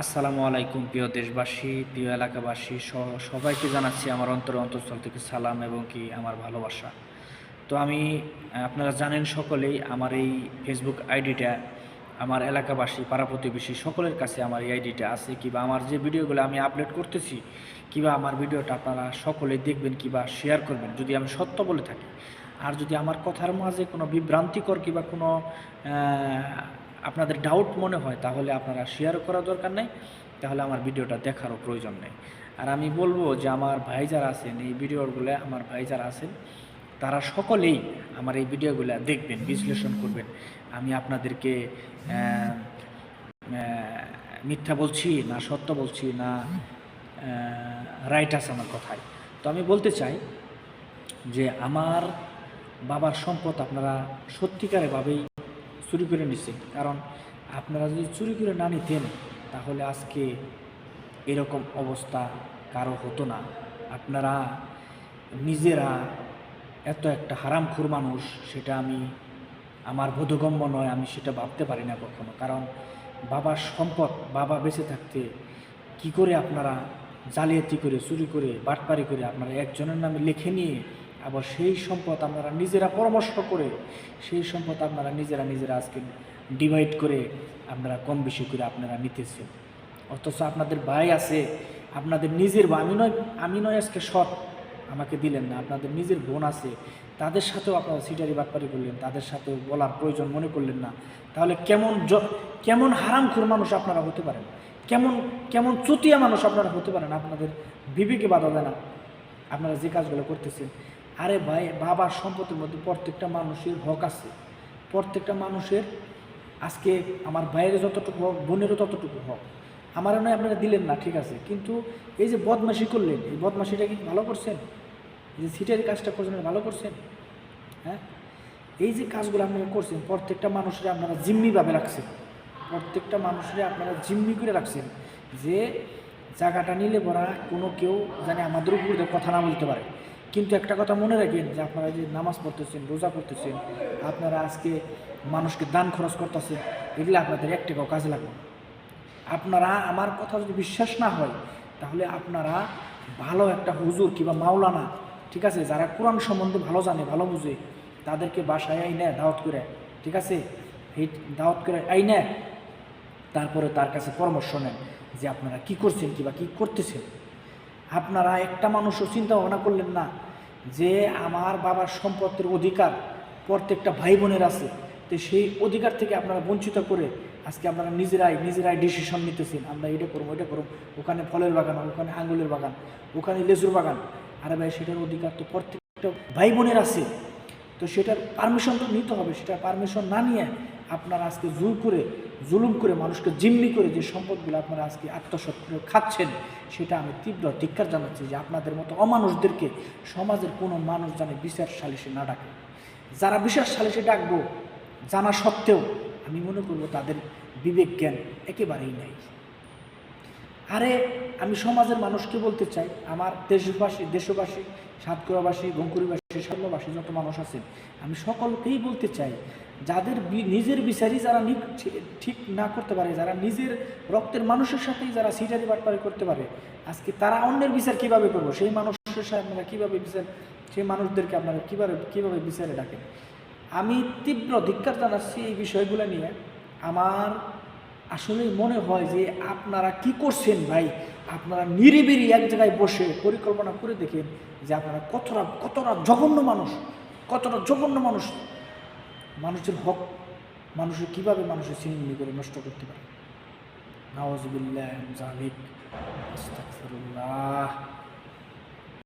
আসসালামু আলাইকুম, প্রিয় দেশবাসী, প্রিয় এলাকাবাসী সবাইকে জানাচ্ছি আমার অন্তর অন্তঃস্থল থেকে সালাম এবং কি আমার ভালোবাসা। তো আমি, আপনারা জানেন সকলেই, আমার এই ফেসবুক আইডিটা, আমার এলাকাবাসী, পাড়া প্রতিবেশী সকলের কাছে আমার এই আইডিটা আছে, কিংবা আমার যে ভিডিওগুলো আমি আপলোড করতেছি, কিংবা আমার ভিডিওটা আপনারা সকলে দেখবেন, কিংবা শেয়ার করবেন, যদি আমি সত্য বলে থাকি। আর যদি আমার কথার মাঝে কোনো বিভ্রান্তিকর কিংবা কোনো আপনাদের ডাউট মনে হয়, তাহলে আপনারা শেয়ার করা দরকার নেই, তাহলে আমার ভিডিওটা দেখারও প্রয়োজন নেই। আর আমি বলব যে আমার ভাই যারা আছেন, এই ভিডিওগুলো আমার ভাই যারা আছেন, তারা সকলেই আমার এই ভিডিওগুলো দেখবেন, বিশ্লেষণ করবেন। আমি আপনাদেরকে মিথ্যা বলছি না সত্য বলছি না রাইট আছে আমার কথায়। তো আমি বলতে চাই যে আমার বাবার সম্পদ আপনারা সত্যিকারেভাবেই চুরি করে নিচ্ছেন কারণ আপনারা যদি চুরি করে না নিতেন, তাহলে আজকে এরকম অবস্থা কারও হতো না। আপনারা নিজেরা এত একটা হারামখোর মানুষ, সেটা আমি, আমার বোধগম্য নয়, আমি সেটা ভাবতে পারি না কখনো। কারণ বাবার সম্পদ, বাবা বেঁচে থাকতে কি করে আপনারা জালিয়াতি করে, চুরি করে, বাটপারি করে আপনারা একজনের নামে লিখে নিয়ে আবার সেই সম্পদ আপনারা নিজেরা পরামর্শ করে, সেই সম্পদ আপনারা নিজেরা নিজেরা আজকে ডিভাইড করে আপনারা কম বেশি করে আপনারা নিতেছেন। অথচ আপনাদের ভাই আছে, আপনাদের নিজের আমি নয় আমি নয় আজকে সৎ, আমাকে দিলেন না, আপনাদের নিজের বোন আছে, তাদের সাথেও আপনারা সিটারি বাটপারি করলেন, তাদের সাথেও বলার প্রয়োজন মনে করলেন না। তাহলে কেমন কেমন হারামখোর মানুষ আপনারা হতে পারেন? কেমন কেমন চুতিয়া মানুষ আপনারা হতে পারেন? আপনাদের বিবেকে বাধা দেয় না। আপনারা যে কাজগুলো করতেছেন আরে ভাই, বাবার সম্পত্তির মধ্যে প্রত্যেকটা মানুষের হক আছে। প্রত্যেকটা মানুষের আজকে আমার ভাইয়ের যতটুকু হক বোনেরও ততটুকু হক। আমারও নয় আপনারা দিলেন না, ঠিক আছে। কিন্তু এই যে বদমাশি করলেন, এই বদমাশিটা কি ভালো করছেন? এই যে সিটারি কাজটা করছেন ভালো করছেন? হ্যাঁ? এই যে কাজগুলো আপনারা করছেন, প্রত্যেকটা মানুষের আপনারা জিম্মিভাবে রাখছেন। প্রত্যেকটা মানুষের আপনারা জিম্মি করে রাখছেন যে জায়গাটা নিলে পরা কোনো কেউ জানে আমাদের উপর কথা না বলতে পারে। কিন্তু একটা কথা মনে রাখেন যে আপনারা যে নামাজ পড়তেছেন, রোজা করতেছেন আপনারা আজকে মানুষকে দান খরচ করতেছেন, এগুলো আপনাদের এক কাজে লাগবে আপনারা, আমার কথা যদি বিশ্বাস না হয়, তাহলে আপনারা ভালো একটা হুজুর কিংবা মাওলানা, ঠিক আছে, যারা কোরআন সম্বন্ধে ভালো জানে, ভালো বুঝে, তাদেরকে বাসায় আই নেয় দাওয়াত করে, ঠিক আছে, এই দাওয়াত করে আই নেয় তারপরে তার কাছে পরামর্শ নেন যে আপনারা কি করছেন কিংবা কি করতেছেন। আপনারা একটা মানুষও চিন্তা ভাবনা করলেন না যে আমার বাবার সম্পত্তির অধিকার প্রত্যেকটা ভাই বোনের আছে। তো সেই অধিকার থেকে আপনারা বঞ্চিত করে আজকে আপনারা নিজেরাই নিজেরাই ডিসিশন নিতেছেন। আমরা এটা করব এটা করব। ওখানে ফলের বাগান, ওখানে আঙ্গুলের বাগান, ওখানে লেজুর বাগান। আরে ভাই, সেটার অধিকার তো প্রত্যেকটা ভাই বোনের আছে। তো সেটার পারমিশন তো নিতে হবে, সেটার পারমিশন না নিয়ে আপনারা আজকে জোর করে, জুলুম করে মানুষকে জিম্মি করে যে সম্পদগুলো আপনারা আজকে আত্মসাৎ করে খাচ্ছেন, সেটা আমি তীব্র ধিক্কার জানাচ্ছি যে আপনাদের মতো অমানুষদেরকে সমাজের কোনো মানুষ জানে বিচার সালিশে না ডাকে। যারা বিচার সালিশে ডাকবো, জানা সত্ত্বেও আমি মনে করব তাদের বিবেক জ্ঞান একেবারেই নাই। আরে, আমি সমাজের মানুষকে বলতে চাই, আমার দেশবাসী দেশবাসী সাতকুড়াবাসী গঙ্কুরিবাসী শল্যবাসী যত মানুষ আছেন, আমি সকলকেই বলতে চাই যাদের নিজের বিচারই যারা ঠিক না করতে পারে, যারা নিজের রক্তের মানুষের সাথেই যারা সিটারি বাটপারি করতে পারে, আজকে তারা অন্যের বিচার কীভাবে করব? সেই মানুষের সাথে আপনারা কীভাবে বিচার, সেই মানুষদেরকে আপনারা কীভাবে কীভাবে বিচারে ডাকেন? আমি তীব্র ধিক্কার জানাচ্ছি এই বিষয়গুলো নিয়ে। আমার আসলে মনে হয় যে আপনারা কি করছেন ভাই? আপনারা নিরিবিরি এক জায়গায় বসে পরিকল্পনা করে দেখেন যে আপনারা কতটা কতটা জঘন্য মানুষ, কতটা জঘন্য মানুষ মানুষের হক মানুষের কীভাবে মানুষের ছিনিমিনি করে নষ্ট করতে পারে? নওয়াজবিল্লাহ জালিক আস্তাগফিরুল্লাহ।